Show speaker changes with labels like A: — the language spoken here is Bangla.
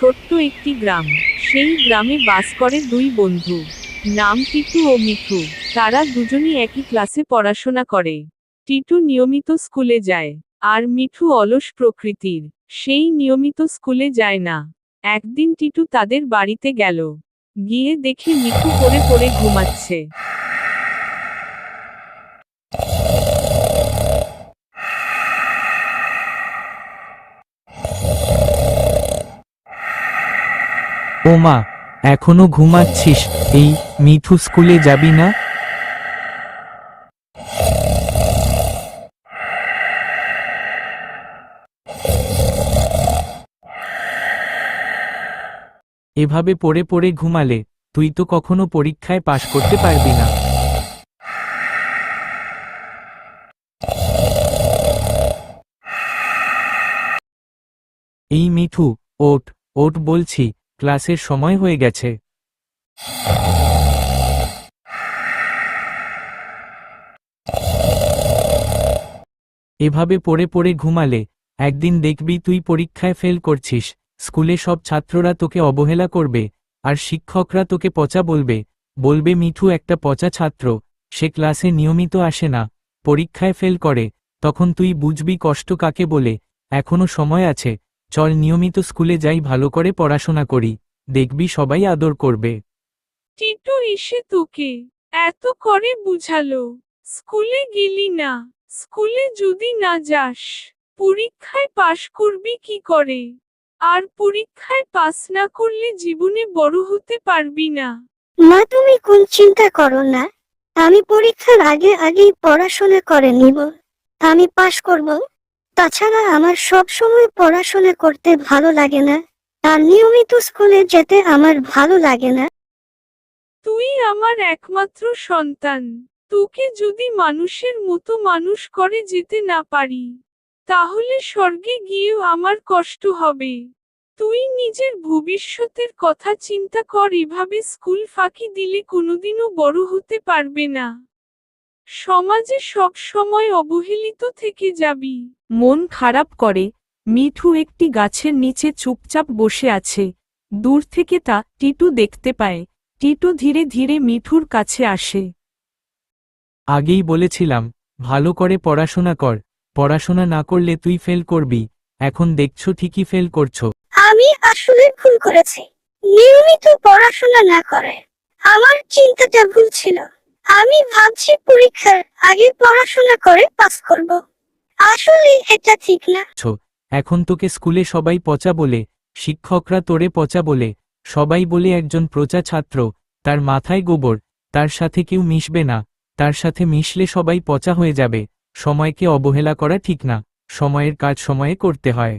A: ছোট্ট একটি গ্রাম। সেই গ্রামে বাস করে দুই বন্ধু। নাম টিটু ও মিঠু। তারা দুজনই একই ক্লাসে পড়াশোনা করে। টিটু নিয়মিত স্কুলে যায়। আর মিঠু অলস প্রকৃতির। সেই নিয়মিত স্কুলে যায় না। একদিন টিটু তাদের বাড়িতে গেল। গিয়ে দেখে মিঠু পড়ে পড়ে ঘুমাচ্ছে।
B: ও মা এখনও ঘুমাচ্ছিস, এই মিঠু স্কুলে যাবি না? এভাবে পড়ে পড়ে ঘুমালে, তুই তো কখনো পরীক্ষায় পাশ করতে পারবি না। এই মিঠু ওট ওট বলছি ক্লাসের সময় হয়ে গেছে। এভাবে পড়ে পড়ে ঘুমালে, একদিন দেখবি তুই পরীক্ষায় ফেল করছিস, স্কুলে সব ছাত্ররা তোকে অবহেলা করবে, আর শিক্ষকরা তোকে পচা বলবে বলবে মিঠু একটা পচা ছাত্র, সে ক্লাসে নিয়মিত আসে না, পরীক্ষায় ফেল করে, তখন তুই বুঝবি কষ্ট কাকে বলে, এখনও সময় আছে চল নিয়মিত স্কুলে যাই ভালো করে পড়াশোনা করি। দেখবি সবাই আদর করবে।
A: টিটু এসে তোকে এত করে বুঝালো। স্কুলে গেলি না। স্কুলে যদি না যাস পরীক্ষায় পাশ করবি কি করে? আর পরীক্ষায় পাস না করলে জীবনে বড় হতে পারবি না।
C: মা তুমি কোন চিন্তা করো না। আমি পরীক্ষার আগে আগেই পড়াশোনা করে নিব। আমি পাশ করব। তাছাড়া আমার সব সময় পড়াশোনা করতে ভালো লাগে না, আর নিয়মিত স্কুলে যেতে আমার ভালো লাগে না।
A: তুই আমার একমাত্র সন্তান, তোকে যদি মানুষের মতো মানুষ করে যেতে না পারি, তাহলে স্বর্গে গিয়েও আমার কষ্ট হবে। তুই নিজের ভবিষ্যতের কথা চিন্তা কর, এভাবে স্কুল ফাঁকি দিলে কোনোদিনও বড় হতে পারবে না। সমাজে সব সময় অবহেলিত থেকে যাবি। মন খারাপ করে মিঠু একটি গাছের নিচে চুপচাপ বসে আছে। দূর থেকে তা টিটু দেখতে পায়। টিটু ধীরে ধীরে মিঠুর কাছে আসে।
B: আগেই বলেছিলাম ভালো করে পড়াশোনা কর। পড়াশোনা না করলে তুই ফেল করবি। এখন দেখছ ঠিকই ফেল করছ।
C: আমি আসলে ভুল করেছি। নিয়মিত পড়াশোনা না করে। আমার চিন্তাটা ভুল ছিল। আমি ভাবছি পরীক্ষার আগে পড়াশোনা করে পাস করব। আসলে এটা ঠিক না।
B: এখন তোকে স্কুলে সবাই পচা বলে, শিক্ষকরা তোরে পচা বলে, সবাই বলে একজন প্রচা ছাত্র, তার মাথায় গোবর, তার সাথে কেউ মিশবে না, তার সাথে মিশলে সবাই পচা হয়ে যাবে, সময়কে অবহেলা করা ঠিক না, সময়ের কাজ সময়ে করতে হয়।